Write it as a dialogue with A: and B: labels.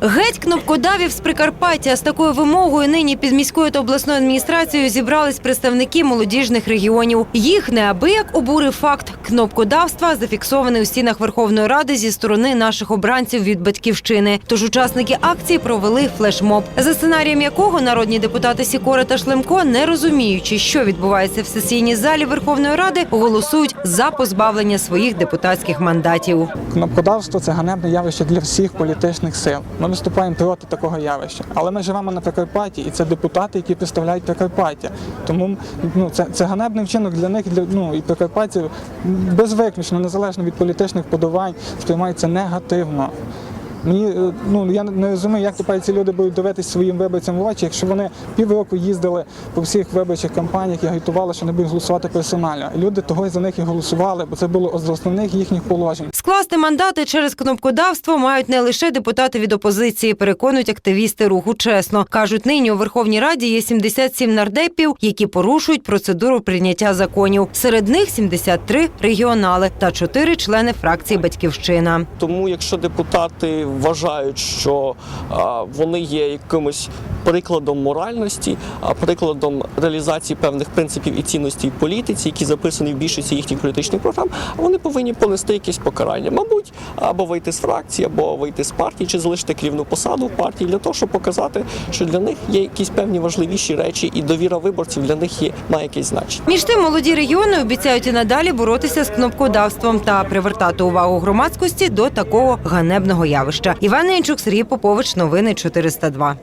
A: Геть кнопкодавів з Прикарпаття з такою вимогою нині під міською та обласною адміністрацією зібрались представники молодіжних регіонів. Їх неабияк обурив факт кнопкодавства, зафіксований у стінах Верховної Ради зі сторони наших обранців від батьківщини. Тож учасники акції провели флешмоб, за сценарієм якого народні депутати Сікора та Шлемко, не розуміючи, що відбувається в сесійній залі Верховної Ради, голосують за позбавлення своїх депутатських мандатів.
B: Кнопкодавство це ганебне явище для всіх політичних сил. Ми виступаємо проти такого явища. Але ми живемо на Прикарпатті, і це депутати, які представляють Прикарпаття. Тому ну, це, це ганебний вчинок для них, для ну і прикарпатців безвиключно, незалежно від політичних подавань, сприймається негативно. Мені е, ну я не розумію, як тепер ці люди будуть дивитися своїм виборцям в очі, якщо вони півроку їздили по всіх виборчих кампаніях і агітували, що не будуть голосувати персонально. Люди того за них і голосували, бо це було з основних їхніх положень.
A: Скласти мандати через кнопкодавство мають не лише депутати від опозиції, переконують активісти руху чесно. кажуть, нині у Верховній Раді є 77 нардепів, які порушують процедуру прийняття законів. Серед них 73 регіонали та 4 члени фракції Батьківщина.
C: Тому, якщо депутати вважають, що вони є якимось прикладом моральності, прикладом реалізації певних принципів і цінностей в політиці, які записані в більшості їхніх політичних програм, вони повинні понести якесь покарання. Мабуть, або вийти з фракції, або вийти з партії, чи залишити керівну посаду в партії для того, щоб показати, що для них є якісь певні важливіші речі, і довіра виборців для них є має якесь значення.
A: Між тим, молоді регіони обіцяють і надалі боротися з кнопкодавством та привертати увагу громадськості до такого ганебного явища. Іван Ненчук, Сергій Попович, новини 402.